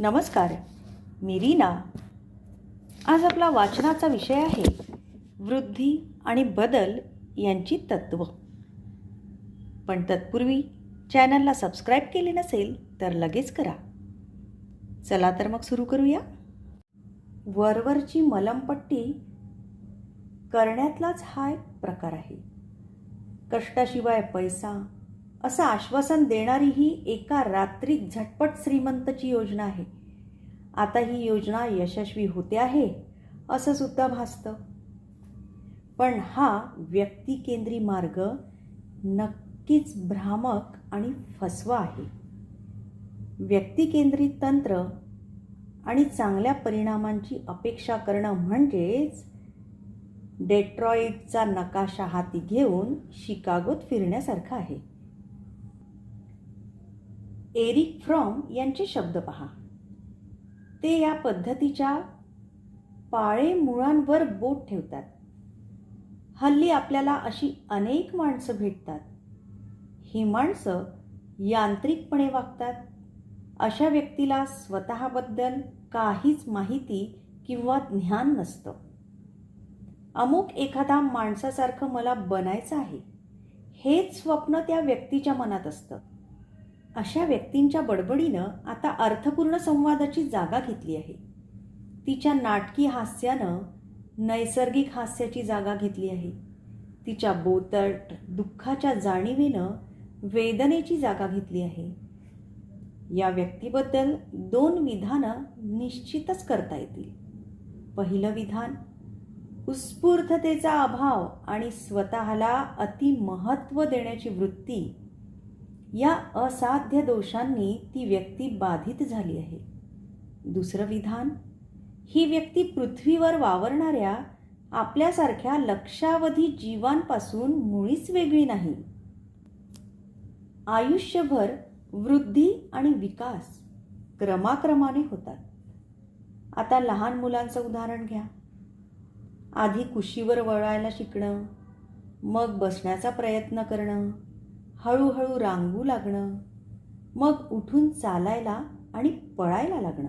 नमस्कार मी रीना. आज आपला वाचनाचा विषय आहे वृद्धी आणि बदल यांची तत्त्व पण तत्पूर्वी चॅनलला सबस्क्राईब केले नसेल तर लगेच करा. चला तर मग सुरू करूया. वरवरची मलमपट्टी करण्यातलाच हा एक प्रकार आहे. कष्टाशिवाय पैसा असं आश्वासन देणारी ही एका रात्रीत झटपट श्रीमंतची योजना आहे. आता ही योजना यशस्वी होते आहे असं सुद्धा भासतं. पण हा व्यक्तिकेंद्री मार्ग नक्कीच भ्रामक आणि फसवा आहे. व्यक्तिकेंद्रित तंत्र आणि चांगल्या परिणामांची अपेक्षा करणं म्हणजेच डेट्रॉईटचा नकाशा हाती घेऊन शिकागोत फिरण्यासारखं आहे. एरिक फ्रॉम यांचे शब्द पहा. ते या पद्धतीच्या पाळे मुळांवर बोट ठेवतात. हल्ली आपल्याला अशी अनेक माणसं भेटतात. ही माणसं यांत्रिकपणे वागतात. अशा व्यक्तीला स्वतःबद्दल काहीच माहिती किंवा ज्ञान नसतं. अमुक एखादा माणसासारखं मला बनायचं आहे हेच स्वप्न त्या व्यक्तीच्या मनात असतं. अशा व्यक्तींच्या बडबडीनं आता अर्थपूर्ण संवादाची जागा घेतली आहे. तिच्या नाटकी हास्यानं नैसर्गिक हास्याची जागा घेतली आहे. तिच्या बोतट दुःखाच्या जाणीवेनं वेदनेची जागा घेतली आहे. या व्यक्तीबद्दल दोन विधानं निश्चितच करता येतील. पहिलं विधान उत्स्फूर्ततेचा अभाव आणि स्वतःला अतिमहत्त्व देण्याची वृत्ती या असाध्य दोषांनी ती व्यक्ती बाधित झाली आहे. दुसरं विधान ही व्यक्ती पृथ्वीवर वावरणाऱ्या आपल्यासारख्या लक्षावधी जीवांपासून मुळीच वेगळी नाही. आयुष्यभर वृद्धी आणि विकास क्रमाक्रमाने होतात. आता लहान मुलांचं उदाहरण घ्या. आधी कुशीवर वळायला शिकणं मग बसण्याचा प्रयत्न करणं हळूहळू रांगू लागणं मग उठून चालायला आणि पळायला लागणं.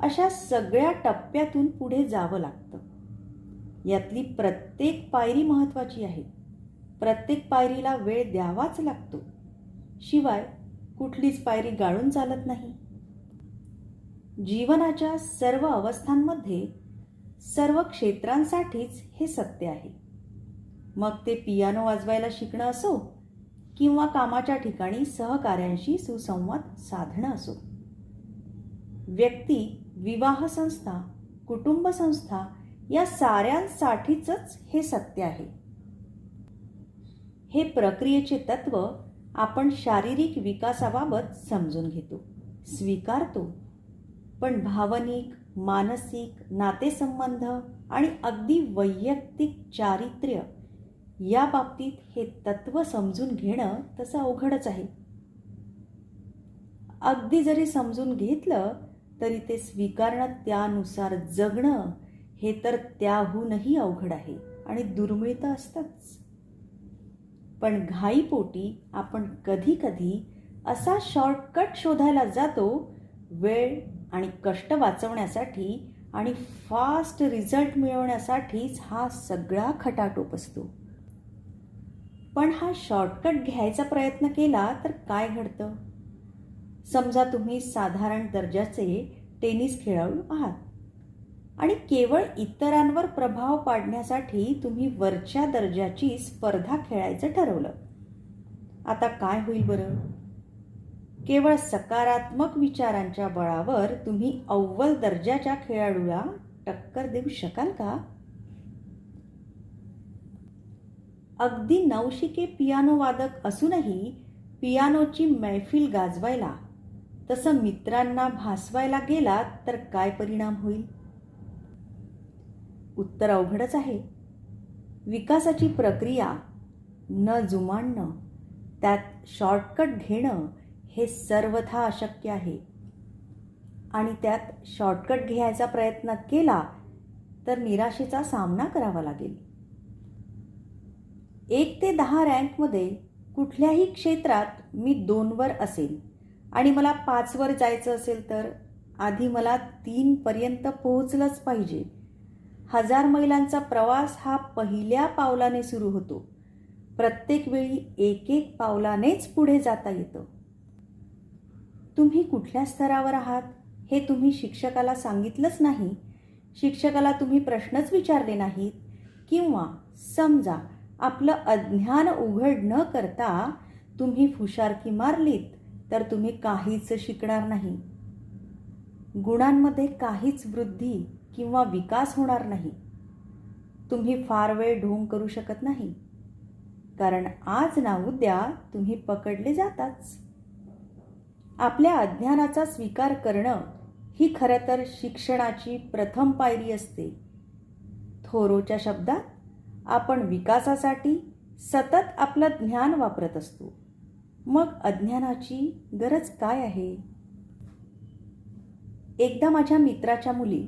अशा सगळ्या टप्प्यातून पुढे जावं लागतं. यातली प्रत्येक पायरी महत्त्वाची आहे. प्रत्येक पायरीला वेळ द्यावाच लागतो. शिवाय कुठलीच पायरी गाळून चालत नाही. जीवनाच्या सर्व अवस्थांमध्ये सर्व क्षेत्रांसाठीच हे सत्य आहे. मग ते पियानो वाजवायला शिकणं असो किंवा कामाच्या ठिकाणी सहकाऱ्यांशी सुसंवाद साधणं असो. व्यक्ती विवाह संस्था कुटुंब संस्था या साऱ्यांसाठीच हे सत्य आहे. हे प्रक्रियेचे तत्व आपण शारीरिक विकासाबाबत समजून घेतो स्वीकारतो. पण भावनिक मानसिक नातेसंबंध आणि अगदी वैयक्तिक चारित्र्य या बाबतीत हे तत्व समजून घेणं तसं अवघडच आहे. अगदी जरी समजून घेतलं तरी ते स्वीकारणं त्यानुसार जगणं हे तर त्याहूनही अवघड आहे आणि दुर्मिळ तर असतंच. पण घाईपोटी आपण कधी कधी असा शॉर्टकट शोधायला जातो वेळ आणि कष्ट वाचवण्यासाठी आणि फास्ट रिझल्ट मिळवण्यासाठीच हा सगळा खटाटोप असतो. पण हा शॉर्टकट घ्यायचा प्रयत्न केला तर काय घडतं? समजा तुम्ही साधारण दर्जाचे टेनिस खेळाडू आहात आणि केवळ इतरांवर प्रभाव पाडण्यासाठी तुम्ही वरच्या दर्जाची स्पर्धा खेळायचं ठरवलं. आता काय होईल बरं? केवळ सकारात्मक विचारांच्या बळावर तुम्ही अव्वल दर्जाच्या खेळाडूला टक्कर देऊ शकाल का? अगदी नवशिके पियानो वादक असूनही पियानोची मैफिल गाजवायला तसं मित्रांना भासवायला गेलात तर काय परिणाम होईल? उत्तर अवघडच आहे. विकासाची प्रक्रिया न जुमाणणं त्यात शॉर्टकट घेणं हे सर्वथा अशक्य आहे. आणि त्यात शॉर्टकट घ्यायचा प्रयत्न केला तर निराशेचा सामना करावा लागेल. एक ते दहा रँकमध्ये कुठल्याही क्षेत्रात मी दोनवर असेल आणि मला पाचवर जायचं असेल तर आधी मला तीनपर्यंत पोहोचलंच पाहिजे. हजार मैलांचा प्रवास हा पहिल्या पावलाने सुरू होतो. प्रत्येक वेळी एक एक पावलानेच पुढे जाता येतं. तुम्ही कुठल्या स्तरावर आहात हे तुम्ही शिक्षकाला सांगितलंच नाही. शिक्षकाला तुम्ही प्रश्नच विचारले नाहीत किंवा समजा आपलं अज्ञान उघड न करता तुम्ही फुशारकी मारलीत तर तुम्ही काहीच शिकणार नाही. गुणांमध्ये काहीच वृद्धी किंवा विकास होणार नाही. तुम्ही फार वेळ ढोंग करू शकत नाही. कारण आज ना उद्या तुम्ही पकडले जाताच. आपल्या अज्ञानाचा स्वीकार करणं ही खरं तर शिक्षणाची प्रथम पायरी असते. थोरोच्या शब्दात आपण विकासासाठी सतत आपलं ज्ञान वापरत असतो. मग अज्ञानाची गरज काय आहे? एकदा माझ्या मित्राच्या मुली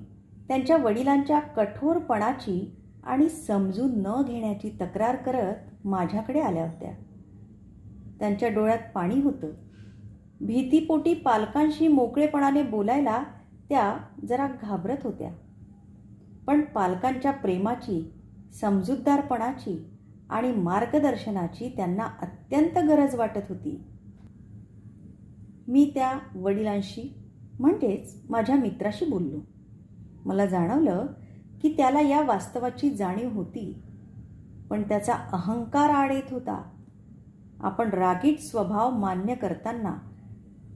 त्यांच्या वडिलांच्या कठोरपणाची आणि समजून न घेण्याची तक्रार करत माझ्याकडे आल्या होत्या. त्यांच्या डोळ्यात पाणी होतं. भीतीपोटी पालकांशी मोकळेपणाने बोलायला त्या जरा घाबरत होत्या. पण पालकांच्या प्रेमाची समजूतदारपणाची आणि मार्गदर्शनाची त्यांना अत्यंत गरज वाटत होती. मी त्या वडिलांशी म्हणजेच माझ्या मित्राशी बोललो. मला जाणवलं की त्याला या वास्तवाची जाणीव होती पण त्याचा अहंकार आड येत होता. आपण रागीट स्वभाव मान्य करताना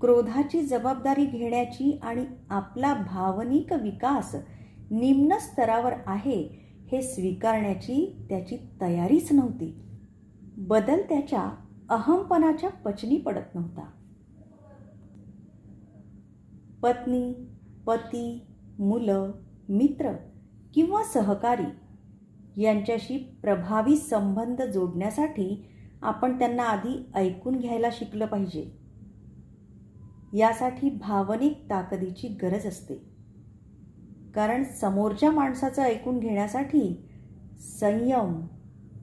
क्रोधाची जबाबदारी घेण्याची आणि आपला भावनिक विकास निम्न स्तरावर आहे हे स्वीकारण्याची त्याची तयारीच नव्हती. बदल त्याच्या अहमपणाच्या पचनी पडत नव्हता. पत्नी पती मुलं मित्र किंवा सहकारी यांच्याशी प्रभावी संबंध जोडण्यासाठी आपण त्यांना आधी ऐकून घ्यायला शिकलं पाहिजे. यासाठी भावनिक ताकदीची गरज असते. कारण समोरच्या माणसाचं ऐकून घेण्यासाठी संयम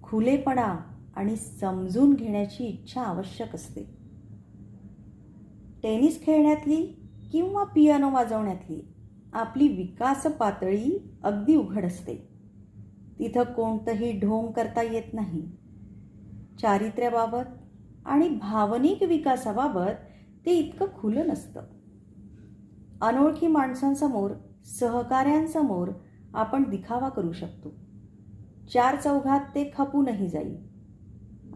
खुलेपणा आणि समजून घेण्याची इच्छा आवश्यक असते. टेनिस खेळण्यातली किंवा पियानो वाजवण्यातली आपली विकास पातळी अगदी उघड असते. तिथं कोणतंही ढोंग करता येत नाही. चारित्र्याबाबत आणि भावनिक विकासाबाबत ते इतकं खुलं नसतं. अनोळखी माणसांसमोर सहकाऱ्यांसमोर आपण दिखावा करू शकतो. चार चौघात ते खपूनही जाईल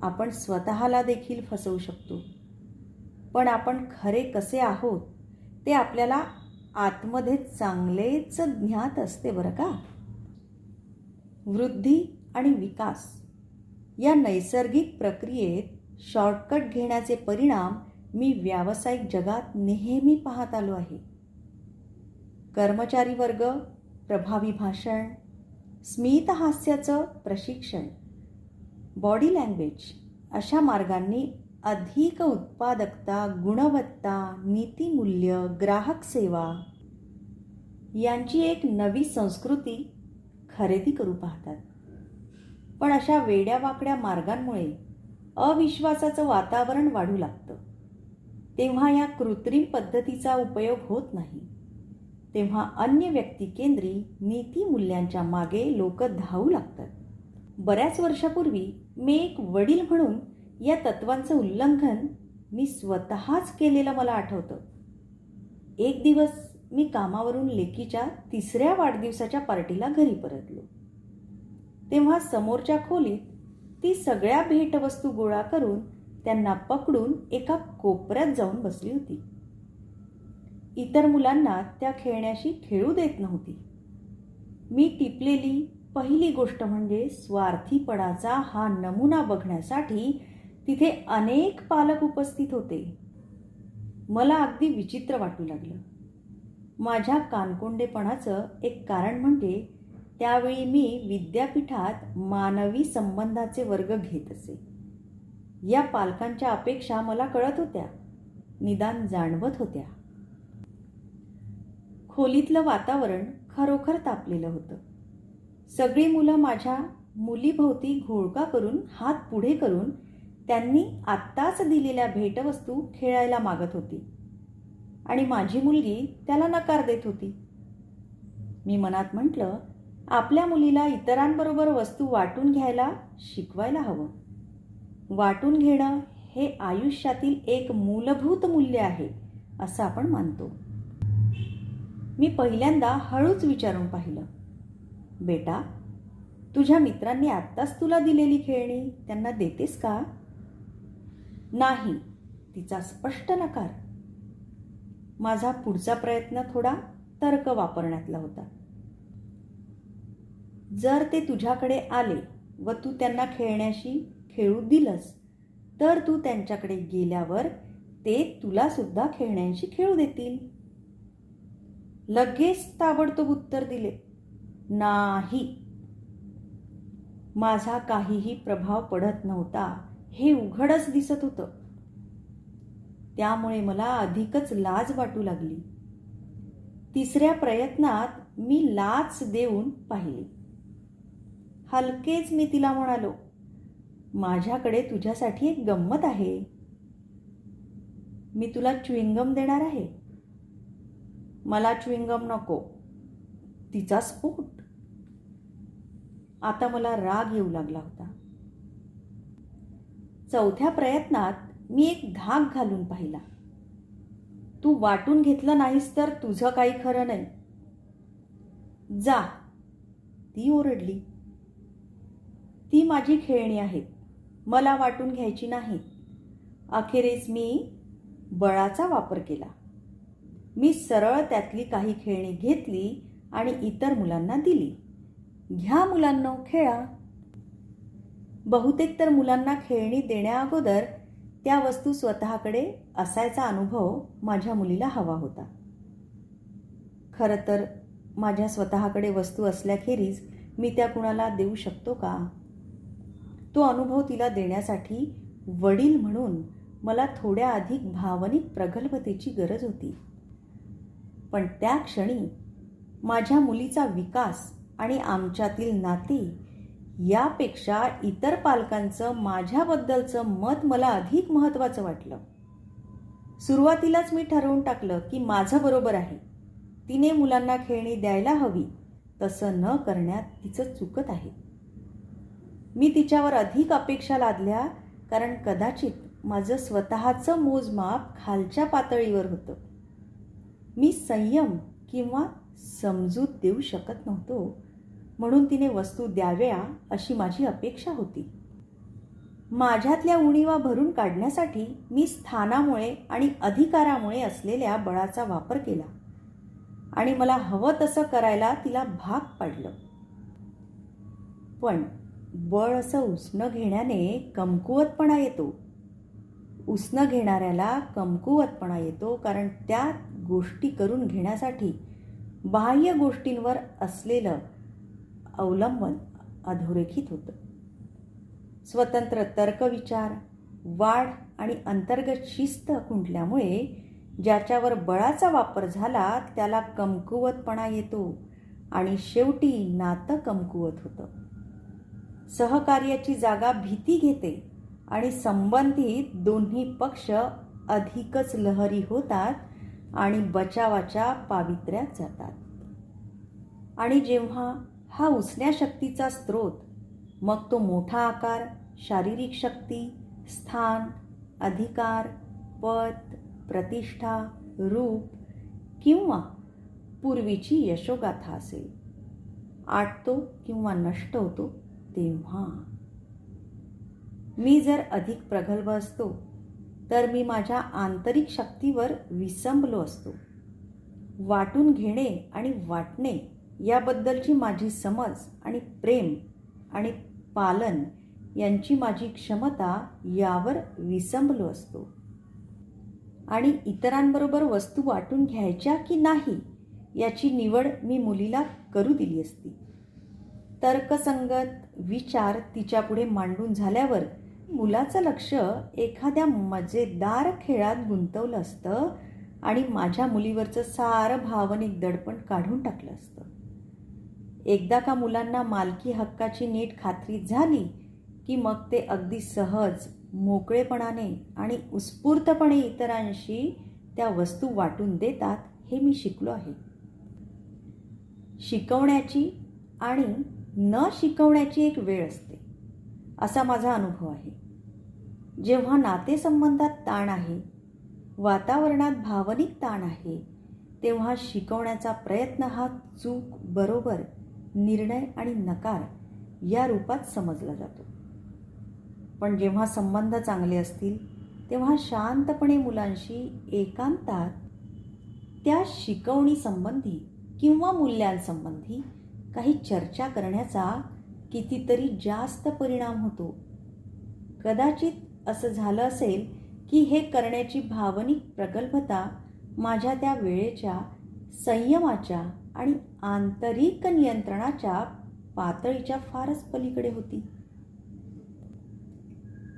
आपण स्वतःला देखील फसवू शकतो. पण आपण खरे कसे आहोत ते आपल्याला आतमध्ये चांगलेच ज्ञात असते बरं का? वृद्धी आणि विकास या नैसर्गिक प्रक्रियेत शॉर्टकट घेण्याचे परिणाम मी व्यावसायिक जगात नेहमी पाहत आलो आहे. कर्मचारी वर्ग प्रभावी भाषण स्मितहास्याचं प्रशिक्षण. बॉडी लँग्वेज अशा मार्गांनी अधिक उत्पादकता गुणवत्ता नीतिमूल्य ग्राहक सेवा यांची एक नवी संस्कृती खरेदी करू पाहतात. पण अशा वेड्यावाकड्या मार्गांमुळे अविश्वासाचं वातावरण वाढू लागतं. तेव्हा या कृत्रिम पद्धतीचा उपयोग होत नाही. तेव्हा अन्य व्यक्तिकेंद्री नीतीमूल्यांच्या मागे लोक धावू लागतात. बऱ्याच वर्षापूर्वी मी एक वडील म्हणून या तत्वांचं उल्लंघन मी स्वतःच केलेलं मला आठवतं. एक दिवस मी कामावरून लेकीच्या तिसऱ्या वाढदिवसाच्या पार्टीला घरी परतलो. तेव्हा समोरच्या खोलीत ती सगळ्या भेटवस्तू गोळा करून त्यांना पकडून एका कोपऱ्यात जाऊन बसली होती. इतर मुलांना त्या खेळण्याशी खेळू देत नव्हती. मी टिपलेली पहिली गोष्ट म्हणजे स्वार्थीपणाचा हा नमुना बघण्यासाठी तिथे अनेक पालक उपस्थित होते. मला अगदी विचित्र वाटू लागलं. माझ्या कानकोंडेपणाचं एक कारण म्हणजे त्यावेळी मी विद्यापीठात मानवी संबंधाचे वर्ग घेत असे. या पालकांच्या अपेक्षा मला कळत होत्या. निदान जाणवत होत्या. खोलीतलं वातावरण खरोखर तापलेलं होतं. सगळी मुलं माझ्या मुलीभोवती घोळका करून हात पुढे करून त्यांनी आत्ताच दिलेल्या भेटवस्तू खेळायला मागत होती. आणि माझी मुलगी त्याला नकार देत होती. मी मनात म्हटलं आपल्या मुलीला इतरांबरोबर वस्तू वाटून घ्यायला शिकवायला हवं. वाटून घेणं हे आयुष्यातील एक मूलभूत मूल्य आहे असं आपण मानतो. मी पहिल्यांदा हळूच विचारून पाहिलं. बेटा तुझ्या मित्रांनी आत्ताच तुला दिलेली खेळणी त्यांना देतेस का? नाही तिचा स्पष्ट नकार. माझा पुढचा प्रयत्न थोडा तर्क वापरण्यातला होता. जर ते तुझ्याकडे आले व तू त्यांना खेळण्याशी खेळू दिलंस तर तू त्यांच्याकडे गेल्यावर ते तुलासुद्धा खेळण्याशी खेळण्यांशी खेळू देतील. लगेच ताबडतोब उत्तर दिले नाही. माझा काहीही प्रभाव पडत नव्हता हे उघडच दिसत होतं. त्यामुळे मला अधिकच लाज वाटू लागली. तिसऱ्या प्रयत्नात मी लाच देऊन पाहिली. हलकेच मी तिला म्हणालो माझ्याकडे तुझ्यासाठी एक गंमत आहे. मी तुला च्विंगम देणार आहे. मला च्विंगम नको. तिचा स्फोट. आता मला राग येऊ लागला होता. चौथ्या प्रयत्नात मी एक धाक घालून पाहिला. तू वाटून घेतलं नाहीस तर तुझं काही खरं नाही. जा. ती ओरडली. ती माझी खेळणी आहेत. मला वाटून घ्यायची नाही. अखेरीस मी बळाचा वापर केला. मी सरळ त्यातली काही खेळणी घेतली आणि इतर मुलांना दिली. घ्या मुलांना खेळा. बहुतेक तर मुलांना खेळणी देण्याअगोदर त्या वस्तू स्वतःकडे असायचा अनुभव माझ्या मुलीला हवा होता. खरं तर माझ्या स्वतःकडे वस्तू असल्याखेरीज मी त्या कुणाला देऊ शकतो का? तो अनुभव तिला देण्यासाठी वडील म्हणून मला थोड्या अधिक भावनिक प्रगल्भतेची गरज होती. पण त्या क्षणी माझ्या मुलीचा विकास आणि आमच्यातील नाती यापेक्षा इतर पालकांचं माझ्याबद्दलचं मत मला अधिक महत्त्वाचं वाटलं. सुरुवातीलाच मी ठरवून टाकलं की माझं बरोबर आहे. तिने मुलांना खेळणी द्यायला हवी. तसं न करण्यात तिचं चुकत आहे. मी तिच्यावर अधिक अपेक्षा लादल्या कारण कदाचित माझं स्वतःचं मोजमाप खालच्या पातळीवर होतं. मी संयम किंवा समजूत देऊ शकत नव्हतो. म्हणून तिने वस्तू द्याव्या अशी माझी अपेक्षा होती. माझ्यातल्या उणीवा भरून काढण्यासाठी मी स्थानामुळे आणि अधिकारामुळे असलेल्या बळाचा वापर केला. आणि मला हवं तसं करायला तिला भाग पाडलं. पण बळ असं उसणं घेण्याने कमकुवतपणा येतो. उसणं घेणाऱ्याला कमकुवतपणा येतो कारण त्या गोष्टी करून घेण्यासाठी बाह्य गोष्टींवर असलेलं अवलंबन अधोरेखित होतं. स्वतंत्र तर्कविचार वाढ आणि अंतर्गत शिस्त खुंटल्यामुळे ज्याच्यावर बळाचा वापर झाला त्याला कमकुवतपणा येतो आणि शेवटी नातं कमकुवत होतं. सहकार्याची जागा भीती घेते आणि संबंधित दोन्ही पक्ष अधिकच लहरी होतात आणि बचावाच्या पावित्र्यात जातात. आणि जेव्हा हा उसण्या शक्तीचा स्रोत मग तो मोठा आकार शारीरिक शक्ती स्थान अधिकार पद प्रतिष्ठा रूप किंवा पूर्वीची यशोगाथा असेल. आटतो किंवा नष्ट होतो तेव्हा. मी जर अधिक प्रगल्भ असतो तर मी माझ्या आंतरिक शक्तीवर विसंबलो असतो. वाटून घेणे आणि वाटणे याबद्दलची माझी समज आणि प्रेम आणि पालन यांची माझी क्षमता यावर विसंबलो असतो. आणि इतरांबरोबर वस्तू वाटून घ्यायच्या की नाही याची निवड मी मुलीला करू दिली असती. तर्कसंगत विचार तिच्यापुढे मांडून झाल्यावर मुलाचं लक्ष एखाद्या मजेदार खेळात गुंतवलं असतं आणि माझ्या मुलीवरचं सारं भावनिक दडपण काढून टाकलं असतं. एकदा का मुलांना मालकी हक्काची नीट खात्री झाली की मग ते अगदी सहज मोकळेपणाने आणि उत्स्फूर्तपणे इतरांशी त्या वस्तू वाटून देतात हे मी शिकलो आहे. शिकवण्याची आणि न शिकवण्याची एक वेळ असते. असा माझा अनुभव आहे. जेव्हा नातेसंबंधात ताण आहे वातावरणात भावनिक ताण आहे तेव्हा शिकवण्याचा प्रयत्न हा चूक बरोबर निर्णय आणि नकार या रूपात समजला जातो. पण जेव्हा संबंध चांगले असतील तेव्हा शांतपणे मुलांशी एकांतात त्या शिकवणीसंबंधी किंवा मूल्यांसंबंधी काही चर्चा करण्याचा कितीतरी जास्त परिणाम होतो. कदाचित असं झालं असेल की हे करण्याची भावनिक प्रगल्भता माझ्या त्या वेळेच्या संयमाच्या आणि आंतरिक नियंत्रणाच्या पातळीच्या फारच पलीकडे होती.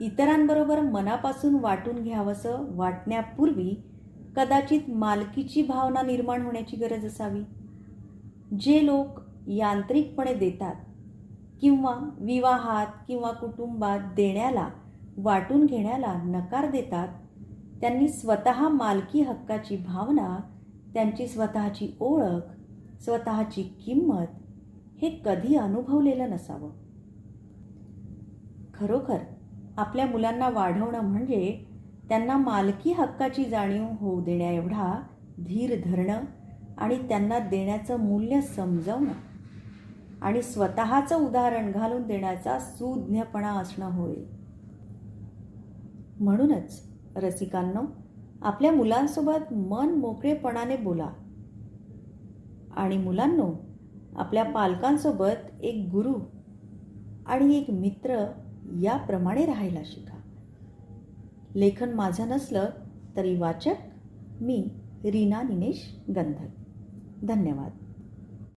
इतरांबरोबर मनापासून वाटून घ्यावंसं वाटण्यापूर्वी कदाचित मालकीची भावना निर्माण होण्याची गरज असावी. जे लोक यांत्रिकपणे देतात किंवा विवाहात किंवा कुटुंबात देण्याला वाटून घेण्याला नकार देतात त्यांनी स्वतः मालकी हक्काची भावना त्यांची स्वतःची ओळख स्वतःची किंमत हे कधी अनुभवलेलं नसावं. खरोखर आपल्या मुलांना वाढवणं म्हणजे त्यांना मालकी हक्काची जाणीव होऊ देण्याएवढा धीर धरणं आणि त्यांना देण्याचं मूल्य समजवणं आणि स्वतःचं उदाहरण घालून देण्याचा सुज्ञपणा असणं होईल म्हणूनच रसिकांनो आपल्या मुलांसोबत मन मोकळेपणाने बोला. आणि मुलांनो आपल्या पालकांसोबत एक गुरु आणि एक मित्र याप्रमाणे राहायला शिका. लेखन माझं नसलं तरी वाचक मी रीना निनेश गंधर धन्यवाद.